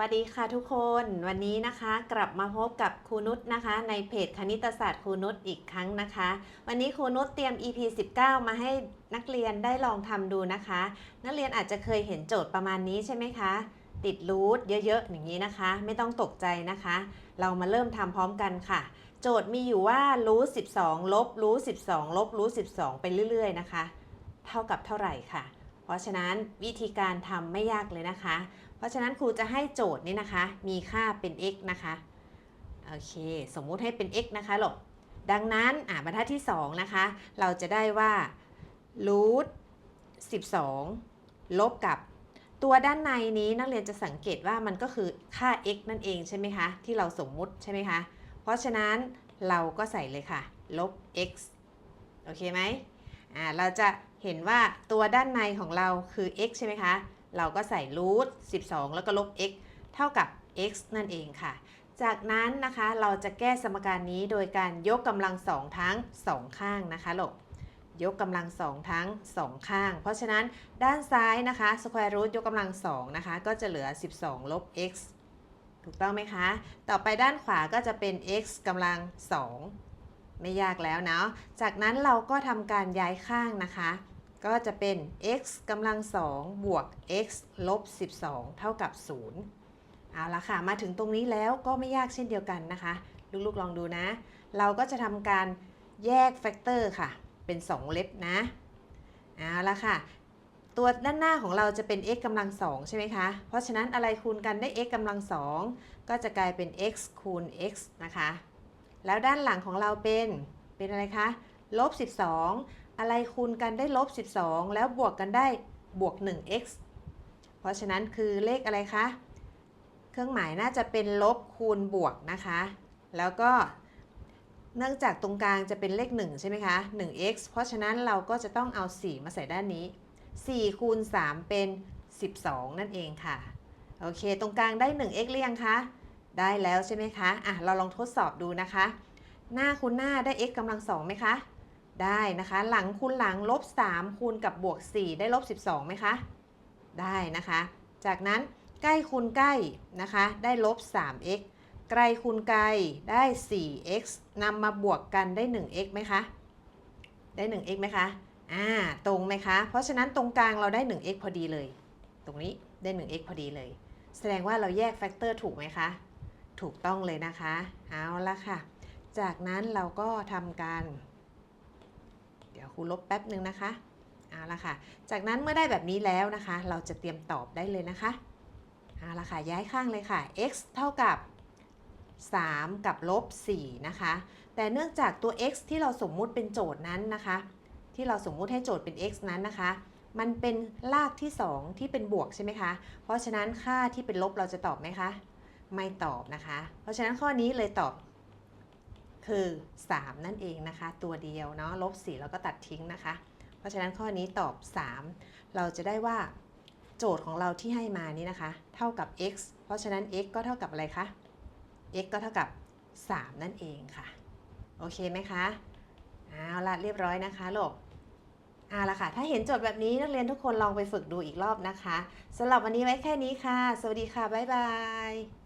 วัสดีค่ะทุกคนวันนี้นะคะกลับมาพบกับครูนุชนะคะ ในเพจคณิตศาสตร์ครูนุชอีกครั้งนะคะ วันนี้ครูนุชเตรียม EP 19 มาให้นักเรียนได้ลองทำดูนะคะ นักเรียนอาจจะเคยเห็นโจทย์ประมาณนี้ใช่ไหมคะ ติดรูทเยอะๆ อย่างนี้นะคะ ไม่ต้องตกใจนะคะ เรามาเริ่มทำพร้อมกันค่ะ โจทย์มีอยู่ว่ารูท12ลบรูท12ลบรูท12 ไปเรื่อยๆนะคะ เท่ากับเท่าไหร่ค่ะ เพราะฉะนั้นวิธีการทำไม่ยากเลยนะคะ เพราะฉะนั้นครูจะให้โจทย์นี้นะคะ มีค่าเป็น x นะคะโอเค สมมุติให้เป็น x นะคะหลบดังนั้นอ่าบรรทัดที่ 2 นะคะ เราจะได้ว่า root 12 ลบกับตัวด้านในนี้นักเรียนจะสังเกตว่ามันก็คือค่า x นั่นเองใช่ไหมคะ ที่เราสมมุติใช่ไหมคะ เพราะฉะนั้นเราก็ใส่เลยค่ะ ลบ x โอเคไหมอ่าเราจะ เห็นว่าตัวด้านในของเราคือ x ใช่ไหมคะ เราก็ใส่ root 12 แล้วก็ลบ x เท่ากับ x นั่นเองค่ะ จากนั้นนะคะเราจะแก้สมการนี้โดยการยกกำลังสองทั้งสองข้างนะคะหลกยกกำลังสองทั้งสองข้าง เพราะฉะนั้นด้านซ้ายนะคะ square root ยกกำลังสองนะคะก็จะเหลือ 12 ลบ x ถูกต้องไหมคะ ต่อไปด้านขวาก็จะเป็น x กำลัง2ไม่ยากแล้วเนาะ จากนั้นเราก็ทำการย้ายข้างนะคะ ก็จะเป็น x กำลัง2บวก x ลบ 12 เท่ากับ 0 เอาละค่ะ มาถึงตรงนี้แล้วก็ไม่ยากเช่นเดียวกันนะคะ ลูกๆลองดูนะ เราก็จะทำการแยกแฟกเตอร์ค่ะ เป็น 2 เล็บนะ เอาละค่ะ ตัวด้านหน้าของเราจะเป็น x กำลัง2ใช่ไหมคะ เพราะฉะนั้นอะไรคูณกันได้ x กำลัง2ก็จะกลายเป็น x คูณ x นะคะ แล้วด้านหลังของเราเป็นเป็นอะไรคะลบ 12 อะไรคูณกันได้ลบ 12 แล้วบวกกันได้บวก 1x เพราะฉะนั้นคือเลขอะไรคะ เครื่องหมายน่าจะเป็นลบคูณบวกนะคะ แล้วก็เนื่องจากตรงกลางจะเป็นเลข 1 ใช่ไหมคะ 1x เพราะฉะนั้นเราก็จะต้องเอา 4 มาใส่ด้านนี้ 4 คูณ 3 เป็น 12 นั่นเองค่ะ โอเค ตรงกลางได้ 1x หรือยังคะ ได้แล้วใช่ไหมคะ อะ เราลองทดสอบดูนะคะ หน้าคูณหน้าได้ x กำลัง2ไหมคะ ได้นะคะ หลังคูณหลังลบ 3 คูณกับบวก 4 ได้ลบ 12ไหมคะ ได้นะคะ จากนั้นใกล้คูณใกล้นะคะ ได้ลบ 3x ไกลคูณไกลได้ 4x นำมาบวกกันได้ 1x ไหมคะ ได้ 1x ไหมคะ อ่า ตรงไหมคะ เพราะฉะนั้นตรงกลางเราได้ 1x พอดีเลย ตรงนี้ได้ 1x พอดีเลย แสดงว่าเราแยกแฟกเตอร์ถูกไหมคะ ถูกต้องเลยนะคะ เอาละค่ะ จากนั้นเราก็ทำการ ดี๋ยวครูลบแป๊บหนึ่งนะคะเอาละค่ะ จากนั้นเมื่อได้แบบนี้แล้วนะคะ เราจะเตรียมตอบได้เลยนะคะเอาละค่ะย้ายข้างเลยค่ะ x เท่ากับ 3 กับลบ4นะคะ แต่เนื่องจากตัว x ที่เราสมมุติเป็นโจทย์นั้นนะคะ ที่เราสมมุติให้โจทย์เป็น x นั้นนะคะ มันเป็นรากที่ 2 ที่เป็นบวกใช่ไหมคะ เพราะฉะนั้นค่าที่เป็นลบเราจะตอบไหมคะ ไม่ตอบนะคะ เพราะฉะนั้นข้อนี้เลยตอบ คือ 3 นั่นเองนะคะ ตัวเดียวเนาะลบ4แล้วก็ตัดทิ้งนะคะ เพราะฉะนั้นข้อนี้ตอบ 3 เราจะได้ว่าโจทย์ของเราที่ให้มานี้นะคะ เท่ากับ x เพราะฉะนั้น x ก็เท่ากับอะไรคะ x ก็เท่ากับ 3 นั่นเองค่ะ โอเคไหมคะเอาละเรียบร้อยนะคะลูกเอาละค่ะ ถ้าเห็นโจทย์แบบนี้นักเรียนทุกคนลองไปฝึกดูอีกรอบนะคะสำหรับวันนี้ไว้แค่นี้ค่ะ สวัสดีค่ะ บ๊ายบาย